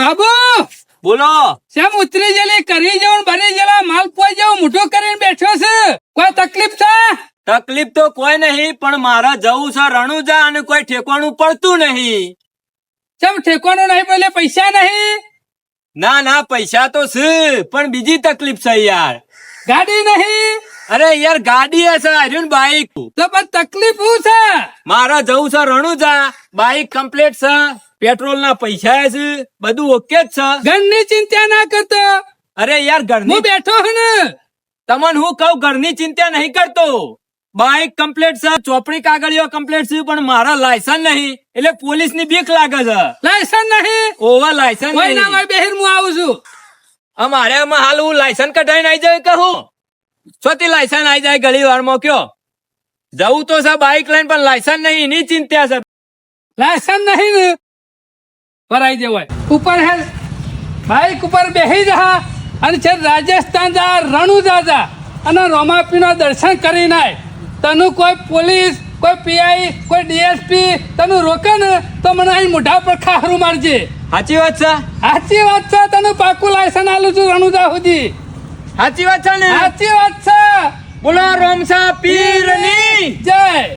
બાબુ! બોલો. શેમ ઉતરી ગયેલી કરી જવું બની ગયેલા માલ પોઈ જવું મોટો કરીને બેઠો છે. કોઈ તકલીફ છે? તકલીફ તો કોઈ નહીં પણ મારે જવું છે રણુજા અને કોઈ ઠેકવાનું પડતું નહીં. શેમ ઠેકવાનું નહીં બોલે પૈસા નહીં? ના ના પૈસા તો છે પણ બીજી તકલીફ છે યાર. ગાડી નહીં? અરે યાર ગાડી હશે આર્યન બાઈક. તો પણ તકલીફ શું છે? મારા જવું છે રણુજા બાઈક કમ્પ્લીટ છે. પેટ્રોલ ના પૈસા છે બધું ઓકે જ છે. ઘરની ચિંતા ના કરતો. અરે યાર હું બેઠો હું ને. તમને હું કહું ઘરની ચિંતા નહીં કરતો. બાઈક કમ્પ્લેટ છે ચોપડી કાગળીઓ કમ્પ્લેટ છે પણ મારા લાયસન્સ નહીં. એટલે પોલીસની બીક લાગે છે. લાયસન્સ નહીં. ઓવર લાયસન્સ કોઈ ના હોય બેહીર હું આવું છું. અમારે આમાં હાલ હું લાયસન્સ કઢાઈને આવી જાય કહું. છોથી લાયસન્સ આવી જાય ઘણી વારમાં કયો. જવું તો છે બાઈક લઈને પણ લાયસન્સ નહીં એની ચિંતા છે. લાયસન્સ નહીં ને. ભરાઈ જવાય ઉપર હે બાઈક ઉપર બેહી જહા અને છે રાજસ્થાન જા રણુજા જા અને રોમાપીનો દર્શન કરી નાય. તનું કોઈ પોલીસ કોઈ પીઆઈ કોઈ ડીએસપી તનું રોકે ને તો મને અહીં મોઢા પર ખારું મારજે. સાચી વાત છે. સાચી વાત છે તને પાકું લાયસન્સ આલું છું રણુજા સુધી. સાચી વાત છે ને? સાચી વાત છે. બોલો રોમસા પીરની. જય.